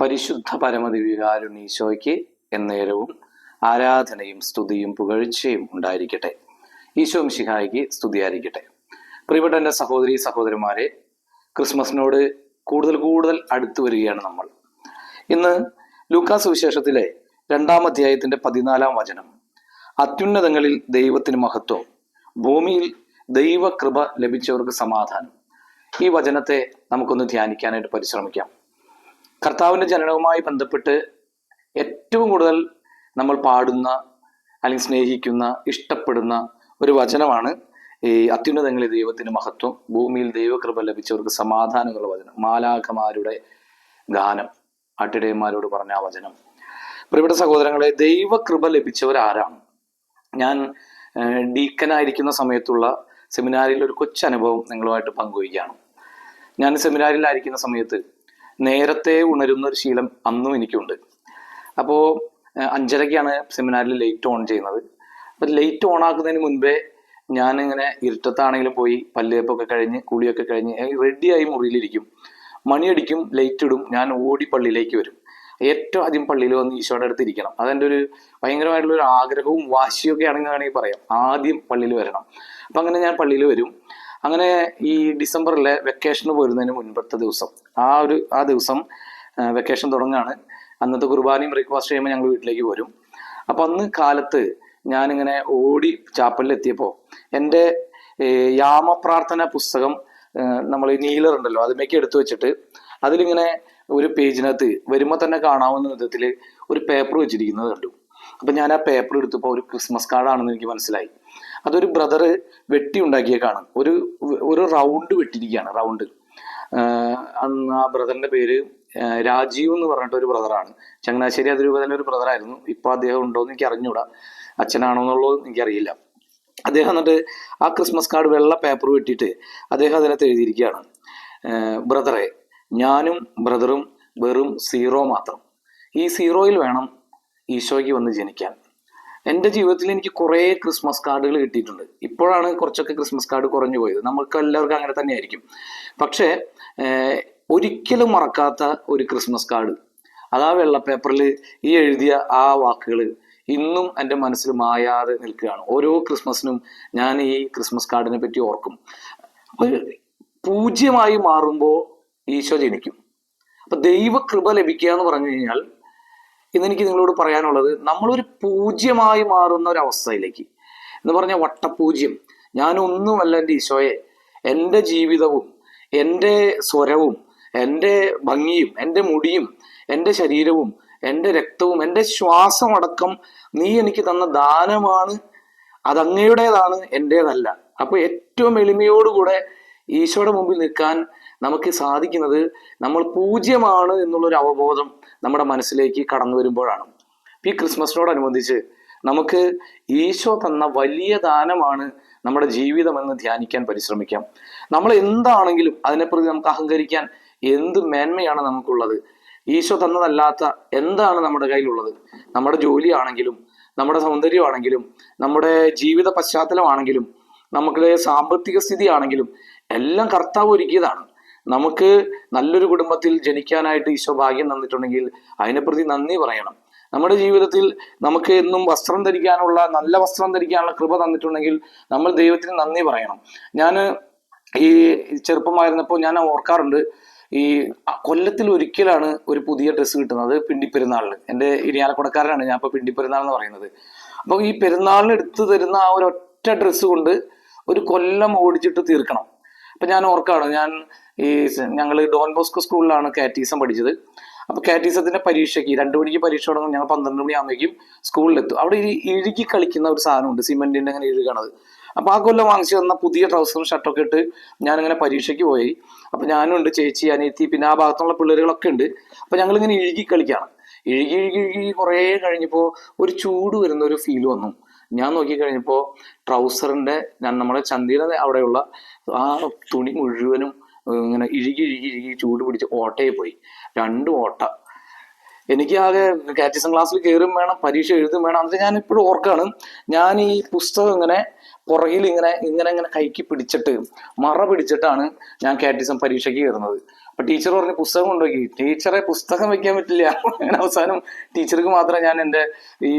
പരിശുദ്ധ പരമദിവ്യകാരുണീശോയ്ക്ക് എന്നേരവും ആരാധനയും സ്തുതിയും പുകഴ്ചയും ഉണ്ടായിരിക്കട്ടെ. ഈശോ മിശിഹായിക്ക് സ്തുതിയായിരിക്കട്ടെ. പ്രിയപ്പെട്ട എന്റെ സഹോദരി സഹോദരന്മാരെ ക്രിസ്മസിനോട് കൂടുതൽ കൂടുതൽ അടുത്തു വരികയാണ് നമ്മൾ. ഇന്ന് ലൂക്കാസ് സുവിശേഷത്തിലെ രണ്ടാം അധ്യായത്തിന്റെ പതിനാലാം വചനം. അത്യുന്നതങ്ങളിൽ ദൈവത്തിന് മഹത്വം ഭൂമിയിൽ ദൈവകൃപ ലഭിച്ചവർക്ക് സമാധാനം. ഈ വചനത്തെ നമുക്കൊന്ന് ധ്യാനിക്കാനായിട്ട് പരിശ്രമിക്കാം. കർത്താവിന്റെ ജനനവുമായി ബന്ധപ്പെട്ട് ഏറ്റവും കൂടുതൽ നമ്മൾ പാടുന്ന അല്ലെങ്കിൽ സ്നേഹിക്കുന്ന ഇഷ്ടപ്പെടുന്ന ഒരു വചനമാണ് ഈ അത്യുന്നതങ്ങളിൽ ദൈവത്തിന് മഹത്വം. ഭൂമിയിൽ ദൈവകൃപ ലഭിച്ചവർക്ക് സമാധാനമുള്ള വചനം. മാലാഖമാരുടെ ഗാനം. ആട്ടിടയന്മാരോട് പറഞ്ഞ ആ വചനം. പ്രിയപ്പെട്ട സഹോദരങ്ങളെ ദൈവകൃപ ലഭിച്ചവരാരാണ്? ഞാൻ ഡീക്കനായിരിക്കുന്ന സമയത്തുള്ള സെമിനാരിൽ ഒരു കൊച്ചനുഭവം നിങ്ങളുമായിട്ട് പങ്കുവയ്ക്കുകയാണ്. ഞാൻ സെമിനാരിലായിരിക്കുന്ന സമയത്ത് നേരത്തെ ഉണരുന്ന ഒരു ശീലം അന്നും എനിക്കുണ്ട്. അപ്പോൾ അഞ്ചരയ്ക്കാണ് സെമിനാറിൽ ലൈറ്റ് ഓൺ ചെയ്യുന്നത്. അപ്പം ലൈറ്റ് ഓൺ ആക്കുന്നതിന് മുൻപേ ഞാനിങ്ങനെ ഇരുട്ടത്താണെങ്കിലും പോയി പല്ലുവെപ്പൊക്കെ കഴിഞ്ഞ് കുളിയൊക്കെ കഴിഞ്ഞ് റെഡിയായി മുറിയിലിരിക്കും. മണിയടിക്കും ലൈറ്റ് ഇടും ഞാൻ ഓടി പള്ളിയിലേക്ക് വരും. ഏറ്റവും ആദ്യം പള്ളിയിൽ വന്ന് ഈശോയുടെ അടുത്ത് ഇരിക്കണം. അതെന്റെ ഒരു ഭയങ്കരമായിട്ടുള്ള ഒരു ആഗ്രഹവും വാശിയൊക്കെ ആണെങ്കിൽ വേണമെങ്കിൽ പറയാം. ആദ്യം പള്ളിയിൽ വരണം. അപ്പം അങ്ങനെ ഞാൻ പള്ളിയിൽ വരും. അങ്ങനെ ഈ ഡിസംബറിലെ വെക്കേഷന് പോരുന്നതിന് മുൻപത്തെ ദിവസം ആ ഒരു ആ ദിവസം വെക്കേഷൻ തുടങ്ങാണ്. അന്നത്തെ കുർബാനയും ബ്രേക്ക്ഫാസ്റ്റ് ചെയ്യുമ്പോൾ ഞങ്ങൾ വീട്ടിലേക്ക് പോരും അപ്പം അന്ന് കാലത്ത് ഞാനിങ്ങനെ ഓടി ചാപ്പലിൽ എത്തിയപ്പോൾ എന്റെ യാമപ്രാർത്ഥന പുസ്തകം നമ്മൾ നീലർ ഉണ്ടല്ലോ അതിലേക്ക് എടുത്തു വെച്ചിട്ട് അതിലിങ്ങനെ ഒരു പേജിനകത്ത് വരുമ്പോൾ തന്നെ കാണാവുന്ന വിധത്തിൽ ഒരു പേപ്പർ വെച്ചിരിക്കുന്നത് കണ്ടു. അപ്പം ഞാൻ ആ പേപ്പർ എടുത്തപ്പോൾ ഒരു ക്രിസ്മസ് കാർഡാണെന്ന് എനിക്ക് മനസ്സിലായി. അതൊരു ബ്രദർ വെട്ടി ഉണ്ടാക്കിയേക്കാണ് ഒരു ഒരു റൗണ്ട് വെട്ടിയിരിക്കുകയാണ് റൗണ്ട് അന്ന് ആ ബ്രദറിന്റെ പേര് രാജീവ് എന്ന് പറഞ്ഞിട്ട് ഒരു ബ്രദറാണ് ചങ്ങനാശ്ശേരി തന്നെ ഒരു ബ്രദറായിരുന്നു ഇപ്പൊ അദ്ദേഹം ഉണ്ടോ എന്ന് എനിക്ക് അറിഞ്ഞൂടാ അച്ഛനാണോ എന്നുള്ളത് എനിക്കറിയില്ല. അദ്ദേഹം എന്നിട്ട് ആ ക്രിസ്മസ് കാർഡ് വെള്ള പേപ്പർ വെട്ടിയിട്ട് അദ്ദേഹം അതിനകത്ത് എഴുതിയിരിക്കുകയാണ്. ബ്രദറെ ഞാനും ബ്രദറും വെറും സീറോ മാത്രം. ഈ സീറോയിൽ വേണം ഈശോയ്ക്ക് വന്ന് ജനിക്കാൻ. എന്റെ ജീവിതത്തിൽ എനിക്ക് കുറേ ക്രിസ്മസ് കാർഡുകൾ കിട്ടിയിട്ടുണ്ട്. ഇപ്പോഴാണ് കുറച്ചൊക്കെ ക്രിസ്മസ് കാർഡ് കുറഞ്ഞു പോയത്. നമുക്ക് എല്ലാവർക്കും അങ്ങനെ തന്നെയായിരിക്കും. പക്ഷേ ഒരിക്കലും മറക്കാത്ത ഒരു ക്രിസ്മസ് കാർഡ് അത് ആ വെള്ള പേപ്പറിൽ ഈ എഴുതിയ ആ വാക്കുകൾ ഇന്നും എന്റെ മനസ്സിൽ മായാതെ നിൽക്കുകയാണ്. ഓരോ ക്രിസ്മസിനും ഞാൻ ഈ ക്രിസ്മസ് കാർഡിനെ പറ്റി ഓർക്കും. അപ്പോൾ പൂജ്യമായി മാറുമ്പോൾ ഈശോ ജനിക്കും. അപ്പൊ ദൈവകൃപ ലഭിക്കുക എന്ന് പറഞ്ഞു കഴിഞ്ഞാൽ ഇന്നെനിക്ക് നിങ്ങളോട് പറയാനുള്ളത് നമ്മളൊരു പൂജ്യമായി മാറുന്ന ഒരു അവസ്ഥയിലേക്ക്. എന്ന് പറഞ്ഞ വട്ടപൂജ്യം. ഞാനൊന്നുമല്ല എന്റെ ഈശോയെ. എന്റെ ജീവിതവും എന്റെ സ്വരവും എന്റെ ഭംഗിയും എന്റെ മുടിയും എന്റെ ശരീരവും എന്റെ രക്തവും എന്റെ ശ്വാസമടക്കം നീ എനിക്ക് തന്ന ദാനമാണ്. അതങ്ങയുടേതാണ് എന്റേതല്ല. അപ്പൊ ഏറ്റവും എളിമയോടുകൂടെ ഈശോയുടെ മുമ്പിൽ നിൽക്കാൻ നമുക്ക് സാധിക്കുന്നത് നമ്മൾ പൂജ്യമാണ് എന്നുള്ളൊരു അവബോധം നമ്മുടെ മനസ്സിലേക്ക് കടന്നു വരുമ്പോഴാണ്. ഈ ക്രിസ്മസിനോടനുബന്ധിച്ച് നമുക്ക് ഈശോ തന്ന വലിയ ദാനമാണ് നമ്മുടെ ജീവിതമെന്ന് ധ്യാനിക്കാൻ പരിശ്രമിക്കാം. നമ്മൾ എന്താണെങ്കിലും അതിനെപ്രതി നമുക്ക് അഹങ്കരിക്കാൻ എന്ത് മേന്മയാണ് നമുക്കുള്ളത്? ഈശോ തന്നതല്ലാത്ത എന്താണ് നമ്മുടെ കയ്യിലുള്ളത്? നമ്മുടെ ജോലിയാണെങ്കിലും നമ്മുടെ സൗന്ദര്യമാണെങ്കിലും നമ്മുടെ ജീവിത പശ്ചാത്തലമാണെങ്കിലും നമുക്ക് സാമ്പത്തിക സ്ഥിതിയാണെങ്കിലും എല്ലാം കർത്താവ് ഒരുക്കിയതാണ്. നമുക്ക് നല്ലൊരു കുടുംബത്തിൽ ജനിക്കാനായിട്ട് ഈശോ ഭാഗ്യം തന്നിട്ടുണ്ടെങ്കിൽ അതിനെപ്രതി നന്ദി പറയണം. നമ്മുടെ ജീവിതത്തിൽ നമുക്ക് എന്നും വസ്ത്രം ധരിക്കാനുള്ള നല്ല വസ്ത്രം ധരിക്കാനുള്ള കൃപ തന്നിട്ടുണ്ടെങ്കിൽ നമ്മൾ ദൈവത്തിന് നന്ദി പറയണം. ഞാൻ ഈ ചെറുപ്പമായിരുന്നപ്പോൾ ഞാൻ ഓർക്കാറുണ്ട് ഈ കൊല്ലത്തിൽ ഒരിക്കലാണ് ഒരു പുതിയ ഡ്രസ്സ് കിട്ടുന്നത് പിണ്ടിപ്പെരുന്നാളിന്. എന്റെ ഇരിയാലക്കുടക്കാരനാണ് ഞാൻ ഇപ്പോൾ പിണ്ടിപ്പെരുന്നാൾ എന്ന് പറയുന്നത്. അപ്പോൾ ഈ പെരുന്നാളിന് എടുത്തു തരുന്ന ആ ഒരു ഒറ്റ ഡ്രസ്സ് കൊണ്ട് ഒരു കൊല്ലം ഓടിച്ചിട്ട് തീർക്കണം. അപ്പൊ ഞാൻ ഓർക്കാണ് ഞാൻ ഈ ഞങ്ങൾ ഡോൺ ബോസ്കോ സ്കൂളിലാണ് കാറ്റീസം പഠിച്ചത്. അപ്പൊ കാറ്റീസത്തിന്റെ പരീക്ഷയ്ക്ക് രണ്ടു മണിക്ക് പരീക്ഷ തുടങ്ങും ഞങ്ങൾ പന്ത്രണ്ട് മണിയാകുമ്പോഴേക്കും സ്കൂളിലെത്തും. അവിടെ ഇഴുകി കളിക്കുന്ന ഒരു സാധനമുണ്ട് സിമെന്റിന്റെ അങ്ങനെ ഇഴുകണത്. അപ്പൊ ആ കൊല്ലം വാങ്ങിച്ചു തന്ന പുതിയ ട്രൗസറും ഷർട്ടൊക്കെ ഇട്ട് ഞാനിങ്ങനെ പരീക്ഷയ്ക്ക് പോയി. അപ്പൊ ഞാനും ഉണ്ട് ചേച്ചി അനിയത്തി പിന്നെ ആ ഭാഗത്തുള്ള പിള്ളേരുകളൊക്കെ ഉണ്ട്. അപ്പൊ ഞങ്ങൾ ഇങ്ങനെ ഇഴുകി കളിക്കാണ്. ഇഴുകി ഇഴുകി ഇഴുകി കുറേ കഴിഞ്ഞപ്പോൾ ഒരു ചൂട് വരുന്ന ഒരു ഫീൽ വന്നു. ഞാൻ നോക്കിക്കഴിഞ്ഞപ്പോൾ ട്രൗസറിന്റെ ഞാൻ നമ്മുടെ ചന്തയുടെ അവിടെയുള്ള ആ തുണി മുഴുവനും ഇങ്ങനെ ഇഴുകി ഇഴുകി ഇഴുകി ചൂട് പിടിച്ച് ഓട്ടയിൽ പോയി. രണ്ട് ഓട്ട. എനിക്ക് ആകെ കാറ്റിസം ക്ലാസ്സിൽ കയറും വേണം പരീക്ഷ എഴുതും വേണം എന്നിട്ട് ഞാൻ ഇപ്പോഴും ഓർക്കാണ്. ഞാൻ ഈ പുസ്തകം ഇങ്ങനെ പുറകിൽ ഇങ്ങനെ ഇങ്ങനെ ഇങ്ങനെ കൈക്ക് പിടിച്ചിട്ട് മറ പിടിച്ചിട്ടാണ് ഞാൻ കാറ്റിസം പരീക്ഷയ്ക്ക് കയറുന്നത്. അപ്പൊ ടീച്ചർ പറഞ്ഞ് പുസ്തകം കൊണ്ടുപോയി. ടീച്ചറെ പുസ്തകം വെക്കാൻ പറ്റില്ല. അങ്ങനെ അവസാനം ടീച്ചർക്ക് മാത്രം ഞാൻ എന്റെ ഈ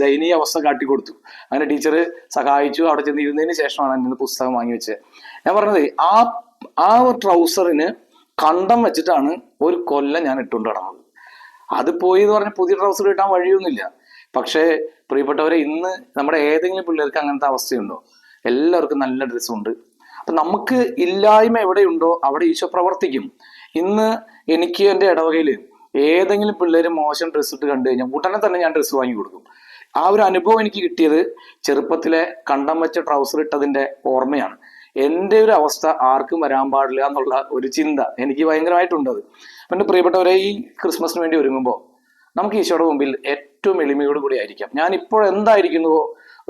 ദയനീയ അവസ്ഥ കാട്ടി കൊടുത്തു അങ്ങനെ ടീച്ചർ സഹായിച്ചു. അവിടെ ചെന്ന് ഇരുന്നതിന് ശേഷമാണ് എന്റെ പുസ്തകം വാങ്ങി വെച്ചത്. ഞാൻ പറഞ്ഞത് ആ ആ ട്രൗസറിന് കണ്ടം വെച്ചിട്ടാണ് ഒരു കൊല്ലം ഞാൻ ഇട്ടുകൊണ്ട് നടന്നത്. അത് പോയി എന്ന് പറഞ്ഞ പുതിയ ട്രൗസർ കിട്ടാൻ വഴിയൊന്നുമില്ല. പക്ഷേ പ്രിയപ്പെട്ടവരെ ഇന്ന് നമ്മുടെ ഏതെങ്കിലും പിള്ളേർക്ക് അങ്ങനത്തെ അവസ്ഥയുണ്ടോ? എല്ലാവർക്കും നല്ല ഡ്രസ്സുണ്ട്. അപ്പൊ നമുക്ക് ഇല്ലായ്മ എവിടെയുണ്ടോ അവിടെ ഈശോ പ്രവർത്തിക്കും. ഇന്ന് എനിക്ക് എന്റെ ഇടവകയിൽ ഏതെങ്കിലും പിള്ളേര് മോശം ഡ്രസ്സ് ഇട്ട് കണ്ടു കഴിഞ്ഞാൽ ഉടനെ തന്നെ ഞാൻ ഡ്രസ്സ് വാങ്ങി കൊടുക്കും. ആ ഒരു അനുഭവം എനിക്ക് കിട്ടിയത് ചെറുപ്പത്തിലെ കണ്ടം വെച്ച ട്രൗസർ ഇട്ടതിന്റെ ഓർമ്മയാണ്. എന്റെ ഒരു അവസ്ഥ ആർക്കും വരാൻ പാടില്ല എന്നുള്ള ഒരു ചിന്ത എനിക്ക് ഭയങ്കരമായിട്ടുണ്ടത് പിന്നെ പ്രിയപ്പെട്ടവരെ ഈ ക്രിസ്മസിന് വേണ്ടി ഒരുങ്ങുമ്പോൾ നമുക്ക് ഈശോയുടെ മുമ്പിൽ ഏറ്റവും എളിമയോട് കൂടി ആയിരിക്കാം. ഞാൻ ഇപ്പോൾ എന്തായിരിക്കുന്നുവോ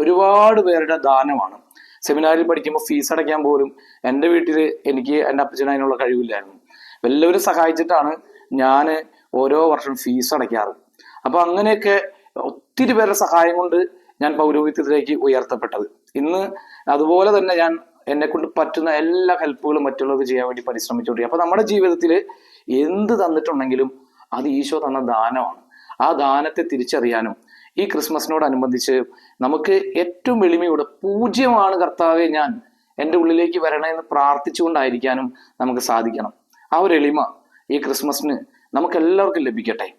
ഒരുപാട് പേരുടെ ദാനമാണ്. സെമിനാറിൽ പഠിക്കുമ്പോൾ ഫീസ് അടയ്ക്കാൻ പോലും എന്റെ വീട്ടിൽ എനിക്ക് എന്റെ അപ്പച്ചന് അതിനുള്ള കഴിവില്ലായിരുന്നു. എല്ലാവരും സഹായിച്ചിട്ടാണ് ഞാൻ ഓരോ വർഷം ഫീസ് അടയ്ക്കാറ്. അപ്പൊ അങ്ങനെയൊക്കെ ഒത്തിരി പേരുടെ സഹായം കൊണ്ട് ഞാൻ പൗരോഹിത്യത്തിലേക്ക് ഉയർത്തപ്പെട്ടത്. ഇന്ന് അതുപോലെ തന്നെ ഞാൻ എന്നെ കൊണ്ട് പറ്റുന്ന എല്ലാ ഹെൽപ്പുകളും മറ്റുള്ളവർക്ക് ചെയ്യാൻ വേണ്ടി പരിശ്രമിച്ചുകൊണ്ടിരിക്കും അപ്പൊ നമ്മുടെ ജീവിതത്തിൽ എന്ത് തന്നിട്ടുണ്ടെങ്കിലും അത് ഈശോ തന്ന ദാനമാണ്. ആ ദാനത്തെ തിരിച്ചറിയാനും ഈ ക്രിസ്മസിനോടനുബന്ധിച്ച് നമുക്ക് ഏറ്റവും എളിമയോടെ പൂജ്യമാണ് കർത്താവെ ഞാൻ എന്റെ ഉള്ളിലേക്ക് വരണേ എന്ന് പ്രാർത്ഥിച്ചുകൊണ്ടായിരിക്കാനും നമുക്ക് സാധിക്കണം. ആ ഒരു എളിമ ഈ ക്രിസ്മസിന് നമുക്ക് എല്ലാവർക്കും ലഭിക്കട്ടെ.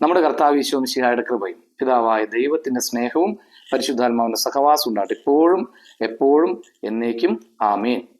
നമ്മുടെ കർത്താവ് ഈശോമിശിഹായുടെ കൃപയും പിതാവായ ദൈവത്തിന്റെ സ്നേഹവും പരിശുദ്ധാത്മാവിന്റെ സഹവാസം ഉണ്ടാകട്ടെ. ഇപ്പോഴും എപ്പോഴും എന്നേക്കും ആമേൻ.